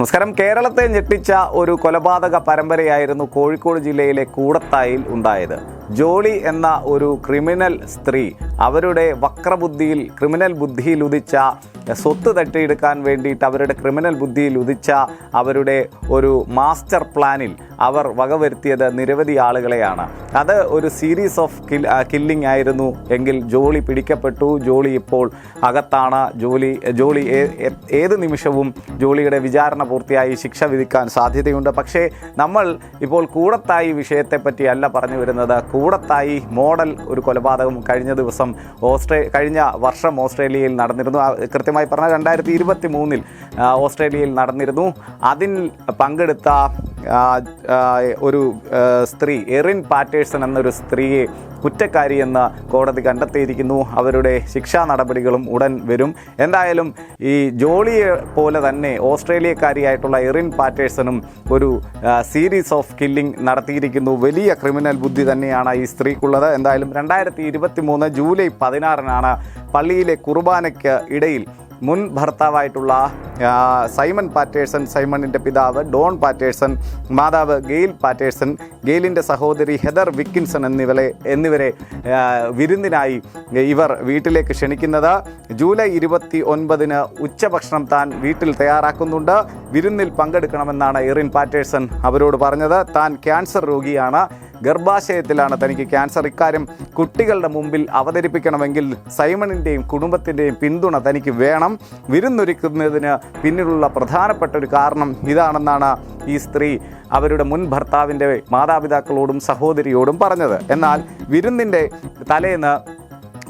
നമസ്കാരം. കേരളത്തെ ഞെട്ടിച്ച ഒരു കൊലപാതക പരമ്പരയായിരുന്നു കോഴിക്കോട് ജില്ലയിലെ കൂടത്തായിൽ ഉണ്ടായത്. ജോളി എന്ന ഒരു ക്രിമിനൽ സ്ത്രീ അവരുടെ വക്രബുദ്ധിയിൽ ക്രിമിനൽ ബുദ്ധിയിൽ ഉദിച്ച സ്വത്ത് തട്ടിയെടുക്കാൻ വേണ്ടിയിട്ട് അവരുടെ ക്രിമിനൽ ബുദ്ധിയിൽ ഉദിച്ച അവരുടെ ഒരു മാസ്റ്റർ പ്ലാനിൽ അവർ വകവരുത്തിയത് നിരവധി ആളുകളെയാണ്. അത് ഒരു സീരീസ് ഓഫ് കിൽ കില്ലിംഗ് ആയിരുന്നു. എങ്കിൽ ജോളി പിടിക്കപ്പെട്ടു. ജോളി ഇപ്പോൾ അകത്താണ്. ജോലി ഏ- ഏത് നിമിഷവും ജോളിയുടെ വിചാരണ പൂർത്തിയായി ശിക്ഷ വിധിക്കാൻ സാധ്യതയുണ്ട്. പക്ഷേ നമ്മൾ ഇപ്പോൾ കൂടത്തായി വിഷയത്തെപ്പറ്റി അല്ല പറഞ്ഞു വരുന്നത്. കൂടത്തായി മോഡൽ ഒരു കൊലപാതകം കഴിഞ്ഞ ദിവസം ഓസ്ട്രേ കഴിഞ്ഞ വർഷം ഓസ്ട്രേലിയയിൽ നടന്നിരുന്നു. കൃത്യമായി പറഞ്ഞാൽ രണ്ടായിരത്തി ഇരുപത്തി മൂന്നിൽ ഓസ്ട്രേലിയയിൽ നടന്നിരുന്നു. അതിൽ പങ്കെടുത്ത ഒരു സ്ത്രീ എറിൻ പാറ്റേഴ്സൺ എന്നൊരു സ്ത്രീയെ കുറ്റക്കാരി എന്ന് കോടതി കണ്ടെത്തിയിരിക്കുന്നു. അവരുടെ ശിക്ഷാ നടപടികളും ഉടൻ വരും. എന്തായാലും ഈ ജോളിയെ പോലെ തന്നെ ഓസ്ട്രേലിയക്കാരിയായിട്ടുള്ള എറിൻ പാറ്റേഴ്സണും ഒരു സീരീസ് ഓഫ് കില്ലിംഗ് നടത്തിയിരിക്കുന്നു. വലിയ ക്രിമിനൽ ബുദ്ധി തന്നെയാണ് ഈ സ്ത്രീക്കുള്ളത്. എന്തായാലും രണ്ടായിരത്തി ജൂലൈ പതിനാറിനാണ് പള്ളിയിലെ കുർബാനയ്ക്ക് ഇടയിൽ മുൻ ഭർത്താവായിട്ടുള്ള സൈമൺ പാറ്റേഴ്സൺ സൈമണിന്റെ പിതാവ് ഡോൺ പാറ്റേഴ്സൺ മാതാവ് ഗെയിൽ പാറ്റേഴ്സൺ ഗെയിലിന്റെ സഹോദരി ഹെദർ വിക്കിൻസൺ എന്നിവരെ എന്നിവരെ വിരുന്നിനായി ഇവർ വീട്ടിലേക്ക് ക്ഷണിക്കുന്നത്. ജൂലൈ ഇരുപത്തി ഒൻപതിന് ഉച്ചഭക്ഷണം താൻ വീട്ടിൽ തയ്യാറാക്കുന്നുണ്ട്. വിരുന്നിൽ പങ്കെടുക്കണമെന്നാണ് എറിൻ പാറ്റേഴ്സൺ അവരോട് പറഞ്ഞത്. താൻ ക്യാൻസർ രോഗിയാണ്. ഗർഭാശയത്തിലാണ് തനിക്ക് ക്യാൻസർ. ഇക്കാര്യം കുട്ടികളുടെ മുമ്പിൽ അവതരിപ്പിക്കണമെങ്കിൽ സൈമണിന്റെയും കുടുംബത്തിന്റെയും പിന്തുണ തനിക്ക് വേണം. വിരുന്നൊരുക്കുന്നതിന് പിന്നിലുള്ള പ്രധാനപ്പെട്ട ഒരു കാരണം ഇതാണെന്നാണ് ഈ സ്ത്രീ അവരുടെ മുൻ ഭർത്താവിന്റെ മാതാപിതാക്കളോടും സഹോദരിയോടും പറഞ്ഞത്. എന്നാൽ വിരുന്നിന്റെ തലേന്ന്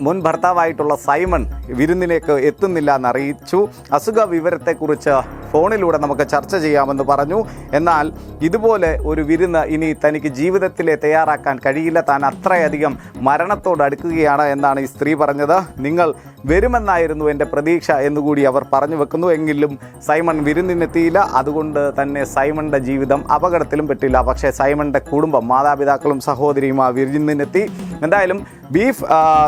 മുൻ ഭർത്താവായിട്ടുള്ള സൈമൺ വിരുന്നിലേക്ക് എത്തുന്നില്ല എന്നറിയിച്ചു. അസുഖ വിവരത്തെക്കുറിച്ച് ഫോണിലൂടെ നമുക്ക് ചർച്ച ചെയ്യാമെന്ന് പറഞ്ഞു. എന്നാൽ ഇതുപോലെ ഒരു വിരുന്ന് ഇനി തനിക്ക് ജീവിതത്തിലെ തയ്യാറാക്കാൻ കഴിയില്ല. താൻ അത്രയധികം മരണത്തോട് അടുക്കുകയാണ് എന്നാണ് ഈ സ്ത്രീ പറഞ്ഞത്. നിങ്ങൾ വരുമെന്നായിരുന്നു എന്റെ പ്രതീക്ഷ എന്നുകൂടി അവർ പറഞ്ഞു വെക്കുന്നു. എങ്കിലും സൈമൺ വിരുന്നിനെത്തിയില്ല. അതുകൊണ്ട് തന്നെ സൈമണിന്റെ ജീവിതം അപകടത്തിലും പെട്ടില്ല. പക്ഷേ സൈമണിന്റെ കുടുംബം മാതാപിതാക്കളും സഹോദരിയും ആ വിരുന്നിനെത്തി. എന്തായാലും ബീഫ്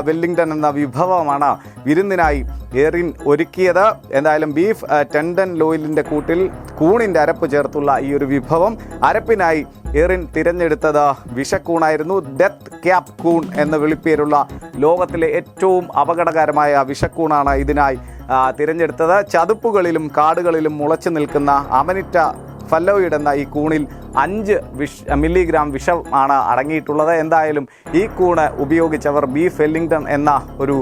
വെല്ലിംഗ്ടൺ എന്ന വിഭവമാണ് വിരുന്നിനായി എറിൻ ഒരുക്കിയത്. എന്തായാലും ബീഫ് ടെൻഡൻ ടെൻഡൻ ലോയിലിന്റെ കൂട്ടിൽ കൂണിന്റെ അരപ്പ് ചേർത്തുള്ള ഈ ഒരു വിഭവം അരപ്പിനായി എറിൻ തിരഞ്ഞെടുത്തത് വിഷക്കൂണായിരുന്നു. ഡെത്ത് ക്യാപ് കൂൺ എന്ന വിളിപ്പേരുള്ള ലോകത്തിലെ ഏറ്റവും അപകടകരമായ വിഷക്കൂണാണ് ഇതിനായി തിരഞ്ഞെടുത്തത്. ചതുപ്പുകളിലും കാടുകളിലും മുളച്ചു നിൽക്കുന്ന അമനിറ്റ ഫല്ലോയിഡ് എന്ന ഈ കൂണിൽ അഞ്ച് വിഷ മില്ലിഗ്രാം വിഷം ആണ് അടങ്ങിയിട്ടുള്ളത്. എന്തായാലും ഈ കൂണ് ഉപയോഗിച്ചവർ ബീഫ് വെല്ലിംഗ്ടൺ എന്ന ഒരു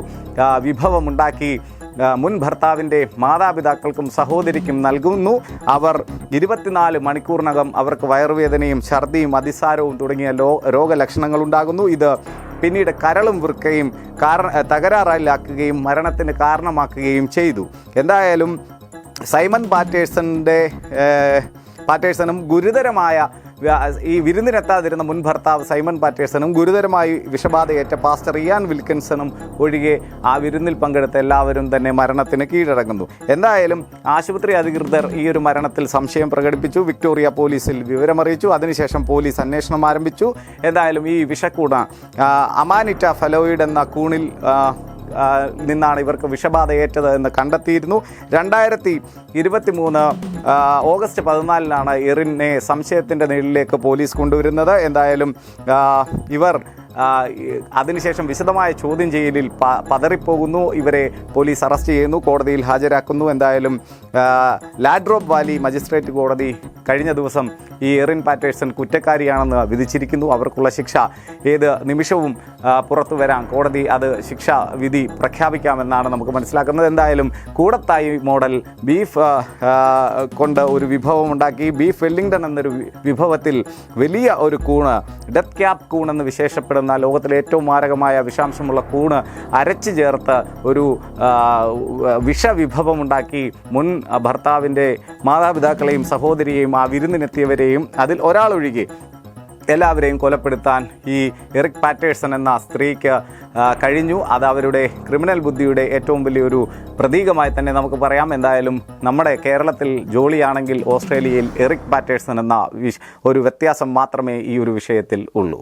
വിഭവം വിഭവമുണ്ടാക്കി മുൻ ഭർത്താവിന്റെ മാതാപിതാക്കൾക്കും സഹോദരിക്കും നൽകുന്നു. അവർ ഇരുപത്തിനാല് മണിക്കൂറിനകം അവർക്ക് വയറുവേദനയും ഛർദിയും അതിസാരവും തുടങ്ങിയ ലോ രോഗലക്ഷണങ്ങൾ ഉണ്ടാകുന്നു ഇത് പിന്നീട് കരളും വൃക്കയും കാര തകരാറിലാക്കുകയും മരണത്തിന് കാരണമാക്കുകയും ചെയ്തു. എന്തായാലും സൈമൺ പാറ്റേഴ്സന്റെ പാറ്റേഴ്സണും ഗുരുതരമായ ഈ വിരുന്നിനെത്താതിരുന്ന മുൻ ഭർത്താവ് സൈമൺ പാറ്റേഴ്സണും ഗുരുതരമായി വിഷബാധയേറ്റ പാസ്റ്റർ ഇയാൻ വിൽക്കിൻസണും ഒഴികെ ആ വിരുന്നിൽ പങ്കെടുത്ത എല്ലാവരും തന്നെ മരണത്തിന് കീഴടങ്ങുന്നു. എന്തായാലും ആശുപത്രി അധികൃതർ ഈ ഒരു മരണത്തിൽ സംശയം പ്രകടിപ്പിച്ചു. വിക്ടോറിയ പോലീസിൽ വിവരമറിയിച്ചു. അതിനുശേഷം പോലീസ് അന്വേഷണം ആരംഭിച്ചു. എന്തായാലും ഈ വിഷക്കൂട അമാനിറ്റ ഫലോയിഡ് എന്ന കൂണിൽ നിന്നാണ് ഇവർക്ക് വിഷബാധ ഏറ്റത് എന്ന് കണ്ടെത്തിയിരുന്നു. രണ്ടായിരത്തി ഇരുപത്തി മൂന്ന് ഓഗസ്റ്റ് പതിനാലിനാണ് എറിനെ സംശയത്തിന്റെ നിഴലിലേക്ക് പോലീസ് കൊണ്ടുവരുന്നത്. എന്തായാലും ഇവർ അതിനുശേഷം വിശദമായ ചോദ്യം ചെയ്യലിൽ പതറിപ്പോകുന്നു. ഇവരെ പോലീസ് അറസ്റ്റ് ചെയ്യുന്നു കോടതിയിൽ ഹാജരാക്കുന്നു. എന്തായാലും ലാഡ്രോബ് വാലി മജിസ്ട്രേറ്റ് കോടതി കഴിഞ്ഞ ദിവസം ഈ എറിൻ പാറ്റേഴ്സൺ കുറ്റക്കാരിയാണെന്ന് വിധിച്ചിരിക്കുന്നു. അവർക്കുള്ള ശിക്ഷ ഏത് നിമിഷവും പുറത്തു വരാം. കോടതി അത് ശിക്ഷ വിധി പ്രഖ്യാപിക്കാമെന്നാണ് നമുക്ക് മനസ്സിലാക്കുന്നത്. എന്തായാലും കൂടത്തായി മോഡൽ ബീഫ് കൊണ്ട് ഒരു വിഭവം ഉണ്ടാക്കി ബീഫ് വെല്ലിംഗ്ടൺ എന്നൊരു വിഭവത്തിൽ വലിയ ഒരു കൂണ് ഡെത്ത് ക്യാപ് കൂൺ എന്ന് വിശേഷപ്പെടുന്ന ലോകത്തിലെ ഏറ്റവും മാരകമായ വിഷാംശമുള്ള കൂണ് അരച്ചു ചേർത്ത് ഒരു വിഷവിഭവമുണ്ടാക്കി മുൻ ഭർത്താവിന്റെ മാതാപിതാക്കളെയും സഹോദരിയെയും ആ വിരുന്നിനെത്തിയവരെയും അതിൽ ഒരാളൊഴികെ എല്ലാവരെയും കൊലപ്പെടുത്താൻ ഈ എറിക് പാറ്റേഴ്സൺ എന്ന സ്ത്രീക്ക് കഴിഞ്ഞു. അത് അവരുടെ ക്രിമിനൽ ബുദ്ധിയുടെ ഏറ്റവും വലിയൊരു പ്രതീകമായി തന്നെ നമുക്ക് പറയാം. എന്തായാലും നമ്മുടെ കേരളത്തിൽ ജോളിയാണെങ്കിൽ ഓസ്ട്രേലിയയിൽ എറിക് പാറ്റേഴ്സൺ എന്ന ഒരു വ്യത്യാസം മാത്രമേ ഈ ഒരു വിഷയത്തിൽ ഉള്ളൂ.